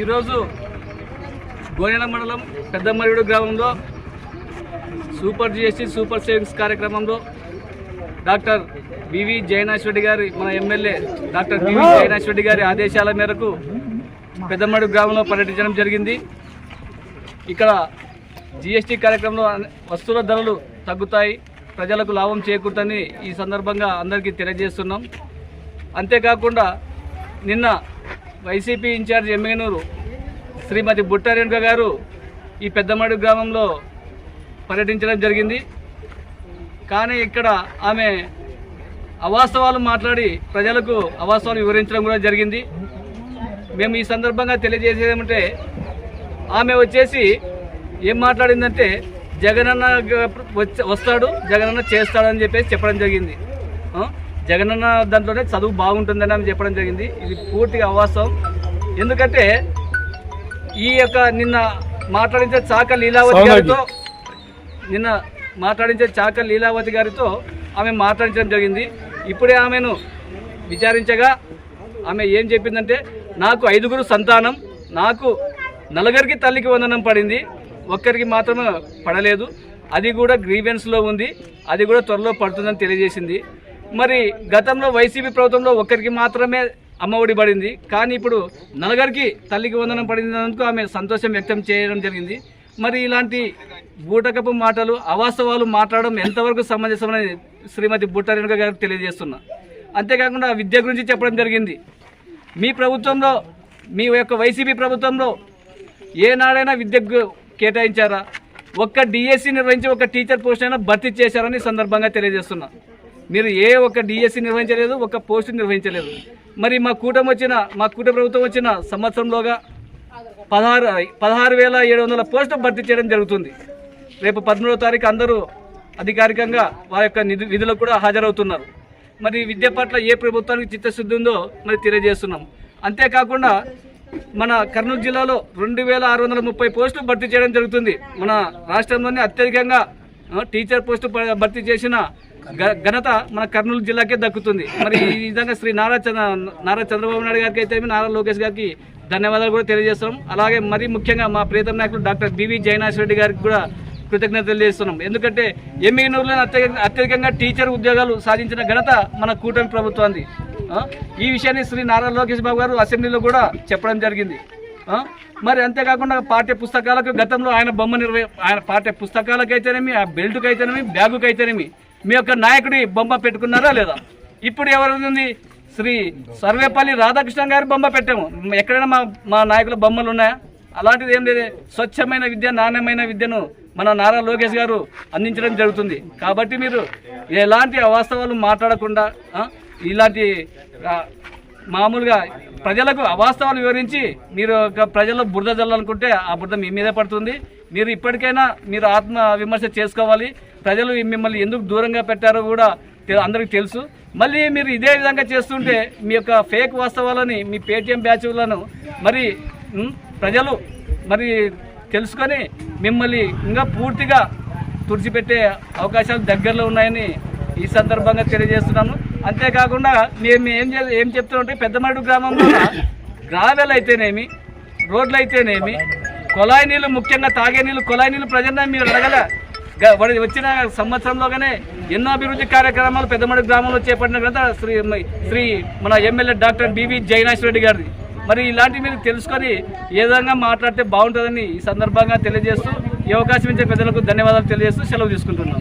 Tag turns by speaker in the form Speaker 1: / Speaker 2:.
Speaker 1: ఈరోజు గోనెల మండలం పెద్దమరిడు గ్రామంలో సూపర్ జిఎస్టీ సూపర్ సేవింగ్స్ కార్యక్రమంలో డాక్టర్ బివి జయనాశ్వరెడ్డి గారి మన ఎమ్మెల్యే డాక్టర్ బివి జయనాశ్వరెడ్డి గారి ఆదేశాల మేరకు పెద్దమడు గ్రామంలో పర్యటించడం జరిగింది. ఇక్కడ జిఎస్టీ కార్యక్రమంలో వస్తువుల ధరలు తగ్గుతాయి ప్రజలకు లాభం చేకూరుతుందని ఈ సందర్భంగా అందరికీ తెలియజేస్తున్నాం. అంతేకాకుండా నిన్న వైసీపీ ఇన్ఛార్జ్ ఎమ్మెనూరు శ్రీమతి బుట్టారేణుక గారు ఈ పెద్దమడు గ్రామంలో పర్యటించడం జరిగింది. కానీ ఇక్కడ ఆమె అవాస్తవాలు మాట్లాడి ప్రజలకు అవాస్తవాలు వివరించడం కూడా జరిగింది. మేము ఈ సందర్భంగా తెలియజేసేది ఏమంటే ఆమె వచ్చేసి ఏం మాట్లాడిందంటే జగనన్న వస్తాడు జగనన్న చేస్తాడని చెప్పేసి చెప్పడం జరిగింది. జగనన్న దాంట్లోనే చదువు బాగుంటుందని ఆమె చెప్పడం జరిగింది. ఇది పూర్తిగా అవాస్తవం. ఎందుకంటే ఈ యొక్క నిన్న మాట్లాడించే చాక లీలావతి గారితో నిన్న మాట్లాడించే చాక లీలావతి గారితో ఆమె మాట్లాడించడం జరిగింది. ఇప్పుడే ఆమెను విచారించగా ఆమె ఏం చెప్పిందంటే నాకు ఐదుగురు సంతానం నాకు నలుగురికి తల్లికి వందనం పడింది. ఒక్కరికి మాత్రమే పడలేదు. అది కూడా గ్రీవెన్స్లో ఉంది. అది కూడా త్వరలో పడుతుందని తెలియజేసింది. మరి గతంలో వైసీపీ ప్రభుత్వంలో ఒక్కరికి మాత్రమే అమ్మఒడి పడింది. కానీ ఇప్పుడు నలుగురికి తల్లికి వందనం పడినందుకు ఆమె సంతోషం వ్యక్తం చేయడం జరిగింది. మరి ఇలాంటి బూటకపు మాటలు అవాస్తవాలు మాట్లాడడం ఎంతవరకు సమంజసమని శ్రీమతి బుట్టారేణుక గారికి తెలియజేస్తున్నా. అంతేకాకుండా విద్య గురించి చెప్పడం జరిగింది. మీ ప్రభుత్వంలో మీ యొక్క వైసీపీ ప్రభుత్వంలో ఏనాడైనా విద్యకు కేటాయించారా? ఒక్క డిఎస్సి నిర్వహించి ఒక టీచర్ పోస్ట్ అయినా భర్తీ చేశారని సందర్భంగా తెలియజేస్తున్నా. మీరు ఏ ఒక్క డిఎస్సి నిర్వహించలేదు ఒక పోస్ట్ నిర్వహించలేదు. మరి మా కూటమి వచ్చిన మా కూటమి ప్రభుత్వం వచ్చిన సంవత్సరంలోగా పదహారు పదహారు వేల ఏడు వందల పోస్టులు భర్తీ చేయడం జరుగుతుంది. రేపు పదమూడవ తారీఖు అందరూ అధికారికంగా వారి యొక్క నిధు విధులకు కూడా హాజరవుతున్నారు. మరి విద్య పట్ల ఏ ప్రభుత్వానికి చిత్తశుద్ధి ఉందో మరి తెలియజేస్తున్నాం. అంతేకాకుండా మన కర్నూలు జిల్లాలో రెండు వేల ఆరు వందల ముప్పై పోస్టులు భర్తీ చేయడం జరుగుతుంది. మన రాష్ట్రంలోనే అత్యధికంగా టీచర్ పోస్టు భర్తీ చేసిన ఘనత మన కర్నూలు జిల్లాకే దక్కుతుంది. మరి ఈ విధంగా శ్రీ నారా చంద్ర నారా చంద్రబాబు నాయుడు గారికి అయితే నారా లోకేష్ గారికి ధన్యవాదాలు కూడా తెలియజేస్తున్నాం. అలాగే మరీ ముఖ్యంగా మా ప్రీతం నాయకులు డాక్టర్ బివి జయనాథ్ రెడ్డి గారికి కూడా కృతజ్ఞతలు తెలియజేస్తున్నాం. ఎందుకంటే ఎమ్మెగనూరులో అత్యధికంగా టీచర్ ఉద్యోగాలు సాధించిన ఘనత మన కూటమి ప్రభుత్వాన్ని ఈ విషయాన్ని శ్రీ నారా లోకేష్ బాబు గారు అసెంబ్లీలో కూడా చెప్పడం జరిగింది. మరి అంతేకాకుండా పాఠ్య పుస్తకాలకు గతంలో ఆయన బొమ్మ నిర్వహి ఆయన పాఠ్య పుస్తకాలకైతేనేమి ఆ బెల్ట్కి అయితేనేమి బ్యాగుకి అయితేనేమి మీ యొక్క నాయకుడి బొమ్మ పెట్టుకున్నారా లేదా? ఇప్పుడు ఎవరుంది? శ్రీ సర్వేపల్లి రాధాకృష్ణ గారి బొమ్మ పెట్టాము. ఎక్కడైనా మా మా నాయకుల బొమ్మలు ఉన్నాయా? అలాంటిది ఏం లేదు. స్వచ్ఛమైన విద్య నాణ్యమైన విద్యను మన నారా లోకేష్ గారు అందించడం జరుగుతుంది. కాబట్టి మీరు ఎలాంటి అవాస్తవాలు మాట్లాడకుండా ఇలాంటి మామూలుగా ప్రజలకు అవాస్తవాలు వివరించి మీరు ఒక ప్రజల్లో బురద జల్లాలనుకుంటే ఆ బురద మీ మీదే పడుతుంది. మీరు ఇప్పటికైనా మీరు ఆత్మ విమర్శ చేసుకోవాలి. ప్రజలు మిమ్మల్ని ఎందుకు దూరంగా పెట్టారో కూడా అందరికీ తెలుసు. మళ్ళీ మీరు ఇదే విధంగా చేస్తుంటే మీ యొక్క ఫేక్ వాస్తవాలని మీ పేటిఎం బ్యాచ్లను మరి ప్రజలు మరి తెలుసుకొని మిమ్మల్ని ఇంకా పూర్తిగా తుడిచిపెట్టే అవకాశాలు దగ్గరలో ఉన్నాయని ఈ సందర్భంగా తెలియజేస్తున్నాను. అంతేకాకుండా మేము ఏం చే ఏం చెప్తుంటే పెద్దమడు గ్రామంలో గ్రావెల్ అయితేనేమి రోడ్లు అయితేనేమి కొలాయి నీళ్ళు ముఖ్యంగా తాగే నీళ్ళు కొలాయి నీళ్ళు ప్రజలను మీరు అడగల గ- వాడి వచ్చిన సంవత్సరంలోగానే ఎన్నో అభివృద్ధి కార్యక్రమాలు పెద్దమడి గ్రామంలో చేపట్టిన కదా శ్రీ శ్రీ మన MLA doctor B V Jainath Reddy గారిది. మరి ఇలాంటివి మీరు తెలుసుకొని ఏ విధంగా మాట్లాడితే బాగుంటుందని ఈ సందర్భంగా తెలియజేస్తూ ఈ అవకాశం ఇచ్చే పెద్దలకు ధన్యవాదాలు తెలియజేస్తూ సెలవు తీసుకుంటున్నాను